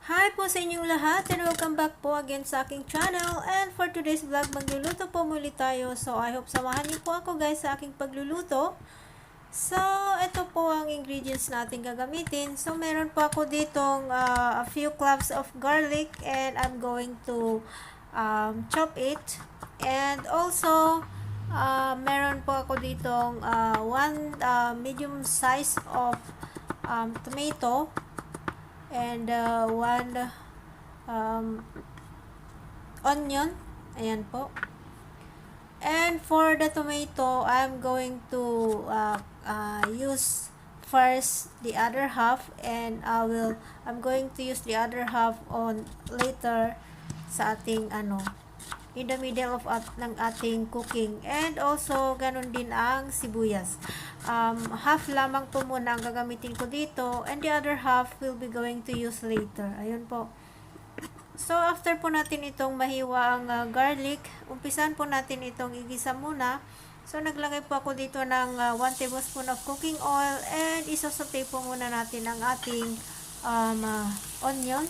Hi po sa inyong lahat and welcome back po again sa aking channel. And for today's vlog magluluto po muli tayo. So I hope samahan niyo po ako guys sa aking pagluluto. So ito po ang ingredients natin gagamitin. So meron po ako ditong uh, a few cloves of garlic and I'm going to um, chop it. And also uh, meron po ako ditong uh, one uh, medium size of um, tomato and uh, one um, onion. Ayan po. And for the tomato I'm going to uh, uh, use first the other half. And I will I'm going to use the other half on later sa ating ano in the middle of at, ng ating cooking. And also ganun din ang sibuyas. Um, half lamang po muna ang gagamitin ko dito and the other half will be going to use later. Ayun po. So after po natin itong mahiwa ang uh, garlic umpisan po natin itong igisa muna. So naglagay po ako dito ng uh, 1 tablespoon of cooking oil and isosote po muna natin ang ating um, uh, onion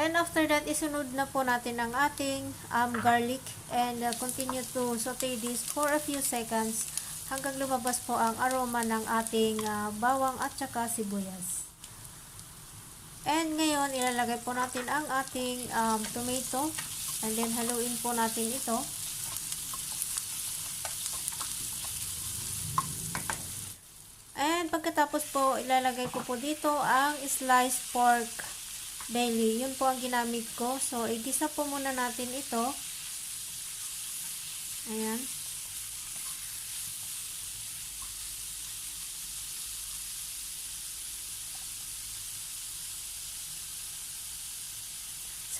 And after that, isunod na po natin ang ating um, garlic and uh, continue to saute this for a few seconds hanggang lumabas po ang aroma ng ating uh, bawang at saka sibuyas. And ngayon, ilalagay po natin ang ating um, tomato and then haluin po natin ito. And pagkatapos po, ilalagay ko po dito ang sliced pork belly. Yun po ang ginamit ko. So, igisa po muna natin ito. Ayan.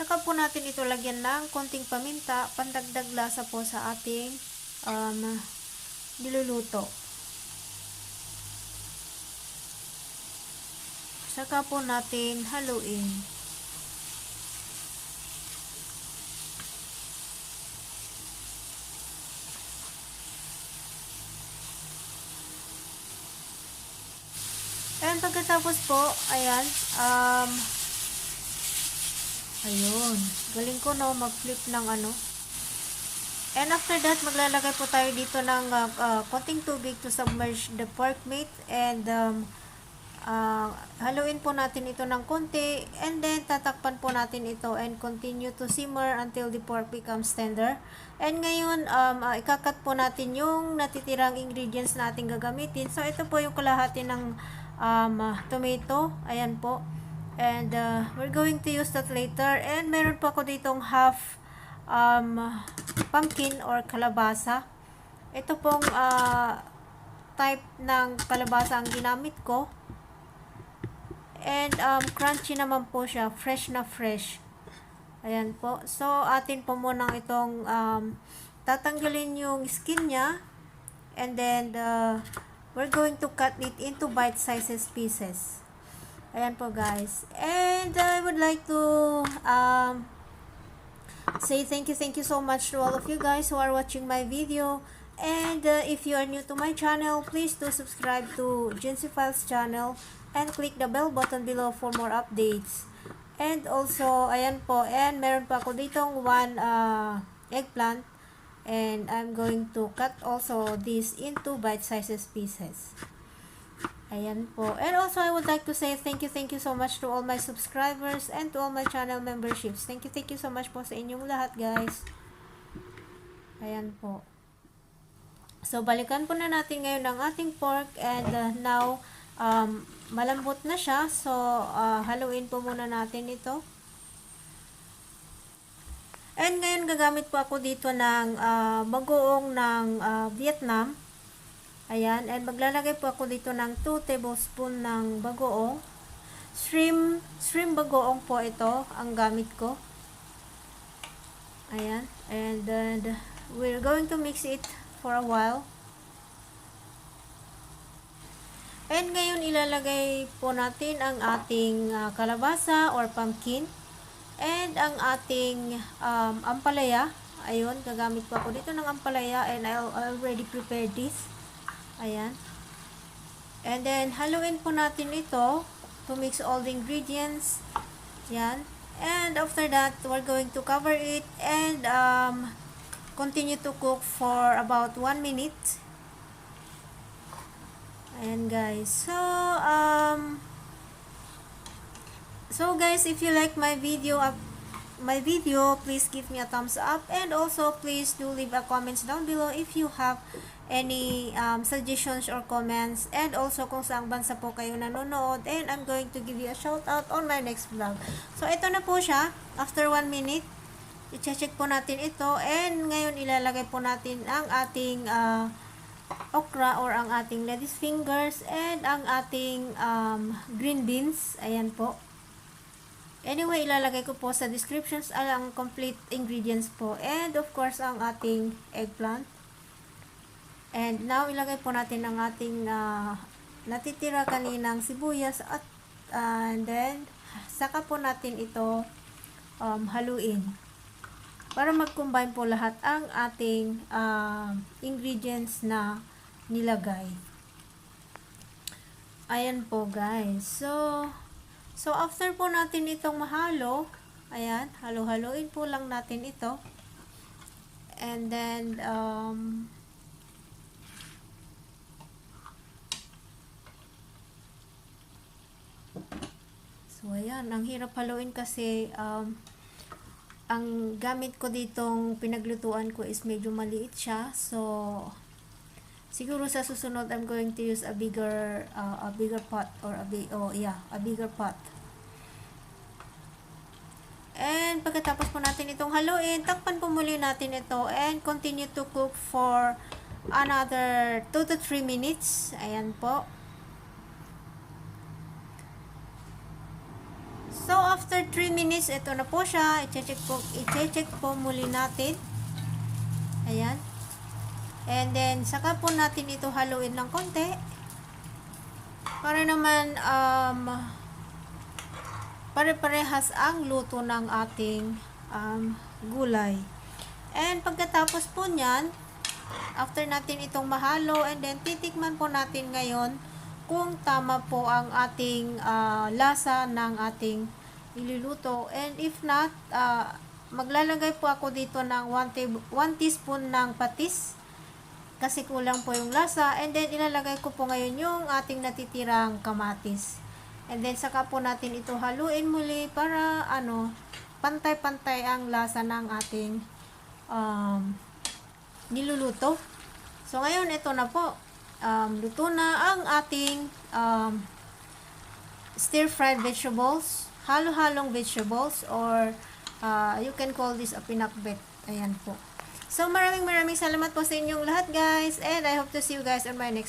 Saka po natin ito lagyan ng konting paminta, pandagdag lasa po sa ating um, niluluto. Saka po natin haluin. Pagkatapos po, ayan, um, ayun, galing ko no, mag-flip ng ano. And after that, maglalagay po tayo dito ng uh, uh, konting tubig to submerge the pork meat and um, uh, haluin po natin ito ng konti and then tatakpan po natin ito and continue to simmer until the pork becomes tender. And ngayon, um, uh, ikakat po natin yung natitirang ingredients natin gagamitin. So, ito po yung kalahati ng um, tomato. Ayan po. And uh, we're going to use that later. And meron po ako ditong half um, pumpkin or kalabasa. Ito pong uh, type ng kalabasa ang ginamit ko. And um, crunchy naman po siya. Fresh na fresh. Ayan po. So, atin po muna itong um, tatanggalin yung skin niya. And then, uh, we're going to cut it into bite-sizes pieces. Ayan po guys. And I would like to um, say thank you, thank you so much to all of you guys who are watching my video. And uh, if you are new to my channel, please do subscribe to Jency Files channel and click the bell button below for more updates. And also, ayan po, and meron pa ako ditong one uh, eggplant. And I'm going to cut also this into bite-sizes pieces. Ayan po. And also, I would like to say thank you, thank you so much to all my subscribers and to all my channel memberships. Thank you, thank you so much po sa inyong lahat, guys. Ayan po. So, balikan po na natin ngayon ang ating pork and uh, now, um, malambot na siya. So, uh, haluin po muna natin ito. And ngayon gagamit po ako dito ng uh, bagoong ng uh, Vietnam. Ayan. And maglalagay po ako dito ng 2 tablespoon ng bagoong. Shrimp, shrimp bagoong po ito ang gamit ko. Ayan. And then, we're going to mix it for a while. And ngayon ilalagay po natin ang ating uh, kalabasa or pumpkin. And ang ating um, ampalaya. Ayun, gagamit po ako dito ng ampalaya and I already prepared this. Ayan. And then, haluin po natin ito to mix all the ingredients. Yan. And after that, we're going to cover it and um, continue to cook for about 1 minute. Ayan guys. So, um, so guys, if you like my video, up my video, please give me a thumbs up and also please do leave a comments down below if you have any um, suggestions or comments and also kung saang bansa po kayo nanonood and I'm going to give you a shout out on my next vlog. So ito na po siya after 1 minute. I-check po natin ito and ngayon ilalagay po natin ang ating uh, okra or ang ating lettuce fingers and ang ating um, green beans. Ayan po. Anyway, ilalagay ko po sa descriptions ang complete ingredients po. And of course, ang ating eggplant. And now, ilagay po natin ang ating uh, natitira kaninang sibuyas at uh, and then, saka po natin ito um, haluin. Para mag-combine po lahat ang ating uh, ingredients na nilagay. Ayan po guys. So, So, after po natin itong mahalo, ayan, halo-haloin po lang natin ito. And then, um, so, ayan, ang hirap haluin kasi, um, ang gamit ko ditong pinaglutuan ko is medyo maliit siya. So, siguro sa susunod I'm going to use a bigger uh, a bigger pot or a big oh yeah a bigger pot. And pagkatapos po natin itong haluin takpan po muli natin ito and continue to cook for another 2 to 3 minutes. Ayan po. So after 3 minutes ito na po siya. I-check po, i-check po muli natin. Ayan And then, saka po natin ito haluin ng konti. Para naman, um, pare-parehas ang luto ng ating um, gulay. And pagkatapos po niyan, after natin itong mahalo, and then titikman po natin ngayon kung tama po ang ating uh, lasa ng ating iluluto. And if not, uh, maglalagay po ako dito ng 1 teaspoon ng patis kasi kulang po yung lasa. And then, ilalagay ko po ngayon yung ating natitirang kamatis. And then, saka po natin ito haluin muli para, ano, pantay-pantay ang lasa ng ating um, niluluto. So, ngayon, ito na po. Um, luto na ang ating um, stir-fried vegetables, halo-halong vegetables, or uh, you can call this a pinakbet. Ayan po. So, maraming maraming salamat po sa inyong lahat guys. And I hope to see you guys on my next